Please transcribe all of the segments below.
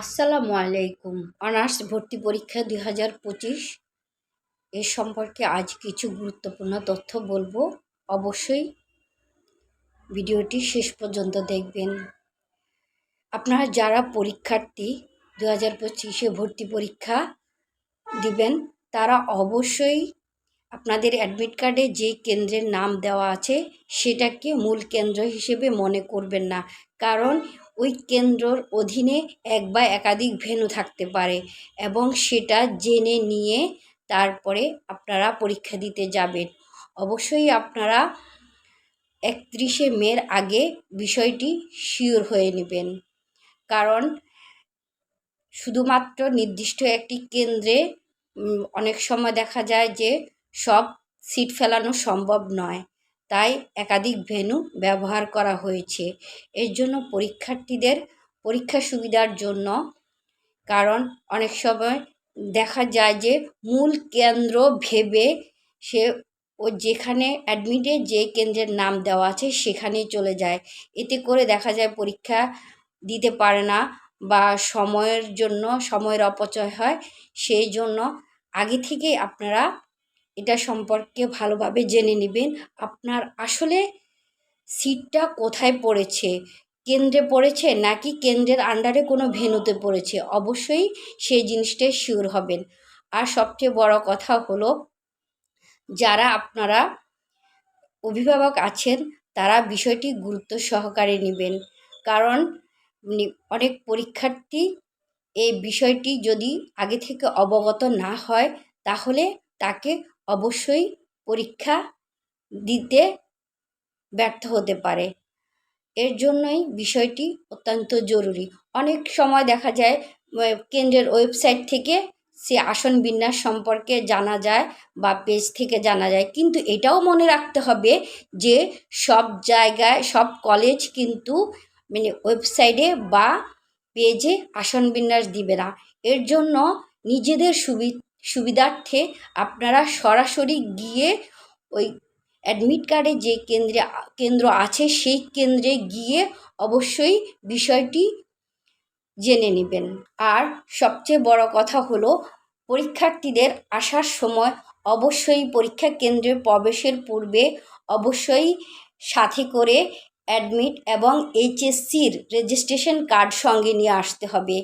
আসসালামু আলাইকুম। অনার্স ভর্তি পরীক্ষা দুই হাজার পঁচিশ, এ সম্পর্কে আজ কিছু গুরুত্বপূর্ণ তথ্য বলব। অবশ্যই ভিডিওটি শেষ পর্যন্ত দেখবেন। আপনারা যারা পরীক্ষার্থী দু হাজার পঁচিশে ভর্তি পরীক্ষা দিবেন, তারা অবশ্যই আপনাদের অ্যাডমিট কার্ডে যে কেন্দ্রের নাম দেওয়া আছে, সেটাকে মূল কেন্দ্র হিসেবে মনে করবেন না। কারণ ওই কেন্দ্রর অধীনে এক বা একাধিক ভেন্যু থাকতে পারে এবং সেটা জেনে নিয়ে তারপরে আপনারা পরীক্ষা দিতে যাবেন। অবশ্যই আপনারা একত্রিশে মের আগে বিষয়টি শিওর হয়ে নেবেন। কারণ শুধুমাত্র নির্দিষ্ট একটি কেন্দ্রে অনেক সময় দেখা যায় যে সব সিট ফেলানো সম্ভব নয়। তাই একাধিক ভেন্যু ব্যবহার করা হয়েছে। এর জন্য পরীক্ষার্থীদের পরীক্ষা সুবিধার জন্য, কারণ অনেক সময় দেখা যায় যে মূল কেন্দ্র ভেবে সে ও যেখানে অ্যাডমিটে যে কেন্দ্রের নাম দেওয়া আছে সেখানেই চলে যায়। এতে করে দেখা যায় পরীক্ষা দিতে পারে না বা সময়ের জন্য, সময়ের অপচয় হয়। সেই জন্য আগে থেকেই আপনারা এটা সম্পর্কে ভালোভাবে জেনে নেবেন। আপনার আসলে সিটটা কোথায় পড়েছে? কেন্দ্রে পড়েছে নাকি কেন্দ্রের আন্ডারে কোনো ভেনুতে পড়েছে? অবশ্যই সেই জিনিসটাই শিওর হবেন। আর সবচেয়ে বড় কথা হলো, যারা আপনারা অভিভাবক আছেন, তারা বিষয়টি গুরুত্ব সহকারে নেবেন। কারণ অনেক পরীক্ষার্থী এই বিষয়টি যদি আগে থেকে অবগত না হয়, তাহলে তাকে অবশ্যই পরীক্ষা দিতে ব্যর্থ হতে পারে। এর জন্যই বিষয়টি অত্যন্ত জরুরি। অনেক সময় দেখা যায় কেন্দ্রের ওয়েবসাইট থেকে সে আসন বিন্যাস সম্পর্কে জানা যায় বা পেজ থেকে জানা যায়। কিন্তু এটাও মনে রাখতে হবে যে সব জায়গায়, সব কলেজ কিন্তু মানে ওয়েবসাইটে বা পেজে আসন বিন্যাস দিবে না। এর জন্য নিজেদের সুবি সুবিধার্থে আপনারা সরাসরি গিয়ে ওই অ্যাডমিট কার্ডে যে কেন্দ্রে, কেন্দ্র আছে সেই কেন্দ্রে গিয়ে অবশ্যই বিষয়টি জেনে নেবেন। আর সবচেয়ে বড় কথা হলো, পরীক্ষার্থীদের আসার সময় অবশ্যই পরীক্ষা কেন্দ্রে প্রবেশের পূর্বে অবশ্যই সাথে করে অ্যাডমিট এবং এইচএসসির রেজিস্ট্রেশন কার্ড সঙ্গে নিয়ে আসতে হবে।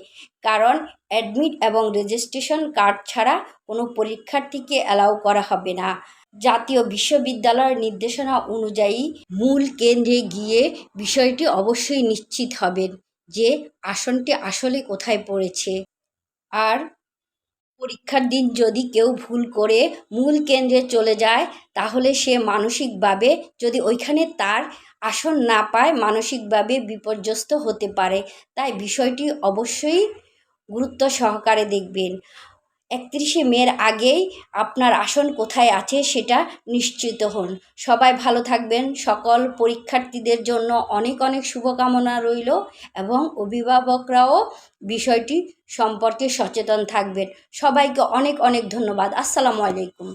কারণ অ্যাডমিট এবং রেজিস্ট্রেশন কার্ড ছাড়া কোনো পরীক্ষার্থীকে অ্যালাউ করা হবে না। জাতীয় বিশ্ববিদ্যালয়ের নির্দেশনা অনুযায়ী মূল কেন্দ্রে গিয়ে বিষয়টি অবশ্যই নিশ্চিত হবেন যে আসনটি আসলে কোথায় পড়েছে। আর পরীক্ষার দিন যদি কেউ ভুল করে মূল কেন্দ্রে চলে যায়, তাহলে সে মানসিকভাবে যদি ওইখানে তার আসন না পায়, মানসিকভাবে বিপর্যস্ত হতে পারে। তাই বিষয়টি অবশ্যই গুরুত্ব সহকারে দেখবেন। একত্রিশে মের আগেই আপনার আসন কোথায় আছে সেটা নিশ্চিত হন। সবাই ভালো থাকবেন। সকল পরীক্ষার্থীদের জন্য অনেক অনেক শুভকামনা রইল এবং অভিভাবকরাও বিষয়টি সম্পর্কে সচেতন থাকবেন। সবাইকে অনেক অনেক ধন্যবাদ। আসসালামু আলাইকুম।